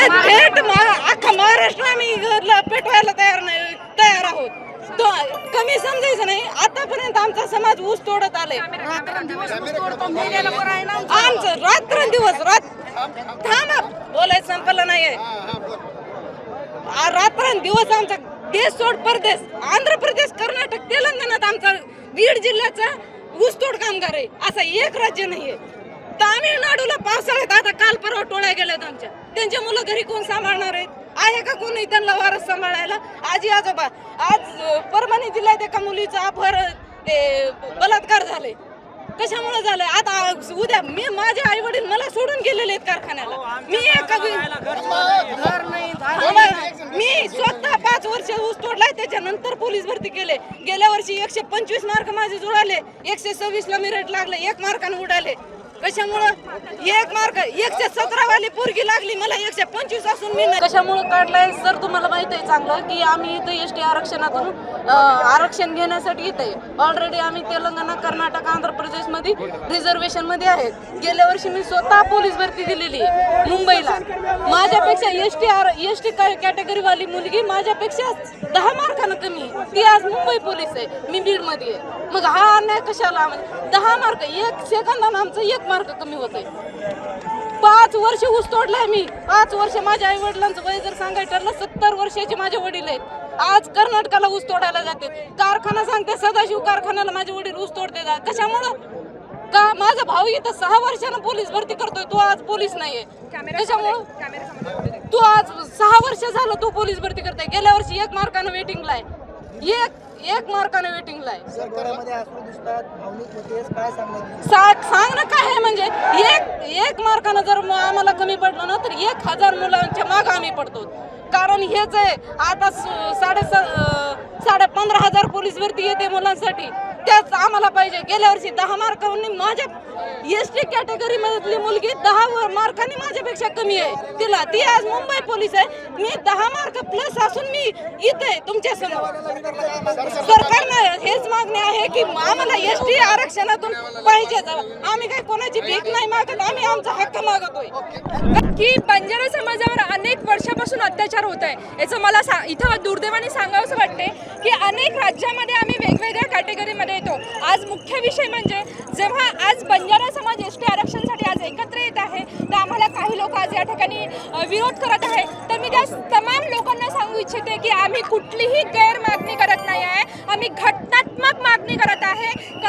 थेट थेट अख्खा महाराष्ट्र आम्ही घरला पेटवायला तयार नाही तयार आहोत. तो कमी समजायचं नाही. आतापर्यंत आमचा समाज ऊस तोडत आले आमचं रात्रंदिवस रात थांबा बोलायचं संपलं नाहीये. रात्रंदिवस आमचा देश सोड परदेश. आंध्र प्रदेश कर्नाटक तेलंगणात आमचा बीड जिल्ह्याचा ऊसतोड कामगार आहे. असं एक राज्य नाहीये. तामिळनाडूला पावसाळ्यात काल परवा टोळ्या गेल्यात आमच्या. त्यांचे मुलं घरी कोण सांभाळणार आहेत? आहे का कोणी त्यांना वारस सांभाळायला? आजी आजोबा आज परभणी जिल्ह्यात एका मुलीचा अपहरण ते बलात्कार झाले कशामुळे झालंय? आता उद्या मी माझे आई वडील मला सोडून गेलेले आहेत कारखान्याला. मी एका आम्हाला- मी स्वतः पाच वर्ष ऊस तोडलाय त्याच्यानंतर पोलीस भरती केले. गेल्या वर्षी एकशे पंचवीस मार्क माझे जुळाले एकशे सव्वीस ला मेरिट लागले एक मार्काने उडाले. कशामुळं? एक मार्क एकशे सतरा वाली पोरगी लागली मला एकशे पंचवीस असून मी कशामुळं काढलाय? सर तुम्हाला माहीत आहे चांगलं की आम्ही इथं एस टी आरक्षणातून आरक्षण घेण्यासाठी इथे ऑलरेडी आम्ही तेलंगणा कर्नाटक आंध्र प्रदेशमध्ये रिझर्वेशनमध्ये आहेत. गेल्या वर्षी मी स्वतः पोलीस भरती दिलेली आहे मुंबईला. माझ्यापेक्षा S T R S T कॅटेगरीवाली मुलगी माझ्यापेक्षा दहा मार्कानं कमी आहे. ती आज मुंबई पोलीस आहे. मी बीडमध्ये आहे. मग हा अन्याय कशाला? म्हणजे दहा मार्क एक सेकंदानं आमचं एक मार्क कमी होत आहे. पाच वर्ष ऊस तोडलाय मी. पाच वर्ष माझ्या आई वडिलांचं वय जर सांगायचं ठरलं सत्तर वर्षाचे माझे वडील आहेत. आज कर्नाटकाला ऊस तोडायला जाते. कारखाना सांगते सदाशिव कारखान्याला माझे वडील ऊस तोडते. जा- कशामुळं? का? माझा भाऊ इथं सहा वर्षानं पोलीस भरती करतोय तो आज पोलीस नाहीये. त्याच्यामुळं तू आज सहा वर्ष झालं तू पोलीस भरती करताय. गेल्या वर्षी एक मार्कानं वेटिंगला आहे. एक एक मार्कानं वेटिंगला आहे. सरकारामध्ये अश्रू दिसतात भावनिक होतेस काय सांगणार सा- सांग ना काय आहे म्हणजे एक एक मार्कानं जर आम्हाला कमी पडलं ना तर एक हजार मुलांच्या माग आम्ही पडतो. कारण हेच आहे आता साडे साडे पंधरा हजार पोलीस भरती येते मुलांसाठी. त्याच आम्हाला पाहिजे. गेल्या वर्षी दहा मार्कांनी माझ्या एस टी कॅटेगरी मधली मुलगी दहा मार्कांनी माझ्यापेक्षा कमी आहे. तिला ती आज मुंबई पोलीस आहे. मी दहा मार्क प्लस असून मी इथे तुमच्यासमोर. सरकारनं हेच मागणी आहे की आम्हाला एस टी आरक्षणातून पाहिजे आम्ही काय कोणाची मागत आम्ही आमचा हक्क मागतोय. की बंजारा समाजावर अनेक वर्षापासून अत्याचार होत आहे याचं मला सा इथं दुर्दैवाने सांगावंसं वाटते की अनेक राज्यामध्ये आम्ही वेगवेगळ्या कॅटेगरीमध्ये येतो. आज मुख्य विषय म्हणजे जेव्हा आज बंजारा समाज एस टी आरक्षणासाठी आज एकत्र येत आहे तर आम्हाला काही लोक आज या ठिकाणी विरोध करत आहे. तर मी त्या तमाम लोकांना सांगू इच्छिते की आम्ही कुठलीही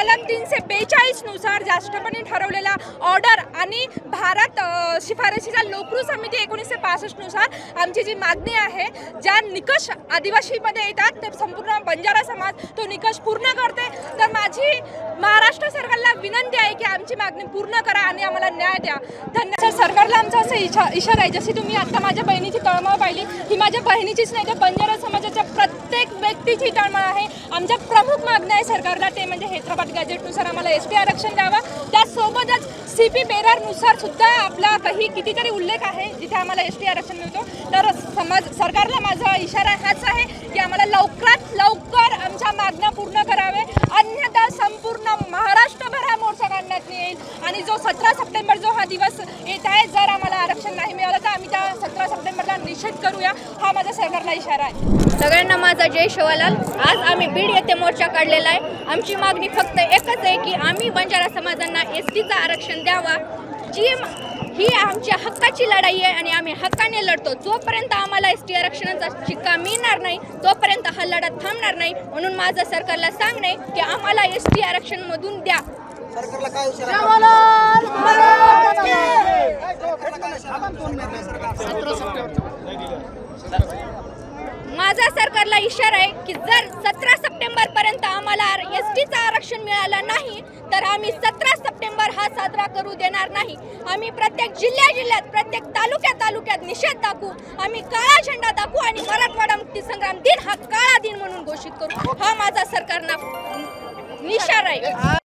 कलम तीनशे बेचाळीसनुसार जास्तपणे ठरवलेला ऑर्डर आणि भारत शिफारशीचा लोकरू समिती एकोणीसशे पासष्टनुसार आमची जी मागणी आहे ज्या निकष आदिवासीमध्ये येतात ते संपूर्ण बंजारा समाज तो निकष पूर्ण करते. तर माझी महाराष्ट्र सरकारला विनंती आहे की आमची मागणी पूर्ण करा आणि आम्हाला न्याय द्या. धन्यवाद. सर, सरकारला आमचा असं इशा इशारा आहे. जशी तुम्ही आता माझ्या बहिणीची तळमळ पाहिली ही माझ्या बहिणीचीच नाही तर बंजारा समाजाच्या प्रत्येक व्यक्तीची तळमळ आहे. आमच्या प्रमुख मागण्या आहे सरकारला ते म्हणजे हैदराबाद गॅजेटनुसार आम्हाला एस टी आरक्षण द्यावा. त्यासोबतच सी पी बेरारनुसार सुद्धा आपला काही कितीतरी उल्लेख आहे जिथे आम्हाला एस टी आरक्षण मिळतो. तर समाज सरकारला माझा इशारा हाच आहे की आम्हाला लवकरात लवकर आमच्या मागण्या पूर्ण करावे अन्यथा संपूर्ण महाराष्ट्रभर हा मोर्चा काढण्यात येईल आणि जो सतरा सप्टेंबर जो हा दिवस येत आहे जर आम्हाला आरक्षण नाही मिळालं तर आम्ही त्या सतरा सप्टेंबरला निषेध करूया. हा माझा सरकारला इशारा आहे. सगळ्यांना माझा जय शिवालाल. आज आम्ही बीड येथे मोर्चा काढलेला आहे. आमची मागणी फक्त एकच आहे की आम्ही बंजारा समाजांना एस टीचं आरक्षण द्यावा. जी म- ही आमच्या हक्काची लढाई आहे आणि आम्ही हक्काने लढतो. जोपर्यंत आम्हाला एस टी आरक्षणाचा शिक्का मिळणार नाही तोपर्यंत हा लढा थांबणार नाही. म्हणून माझं सरकारला सांगणं आहे की आम्हाला एस टी आरक्षणमधून द्या. सरकारला काय इशारा? माझा सरकारला इशारा आहे की जर सतरा सप्टेंबर पर्यंत आम्हाला एस टीचं आरक्षण मिळालं नाही तर आम्ही सतरा सप्टेंबर हा साजरा करू देणार नाही. आम्ही प्रत्येक जिल्ह्या जिल्ह्यात प्रत्येक तालुक्या तालुक्यात निषेध दाखवू आम्ही काळा झेंडा दाखवू आणि मराठवाडा मुक्ती संग्राम दिन हा काळा दिन म्हणून घोषित करू. हा माझा सरकारना निशारा आहे.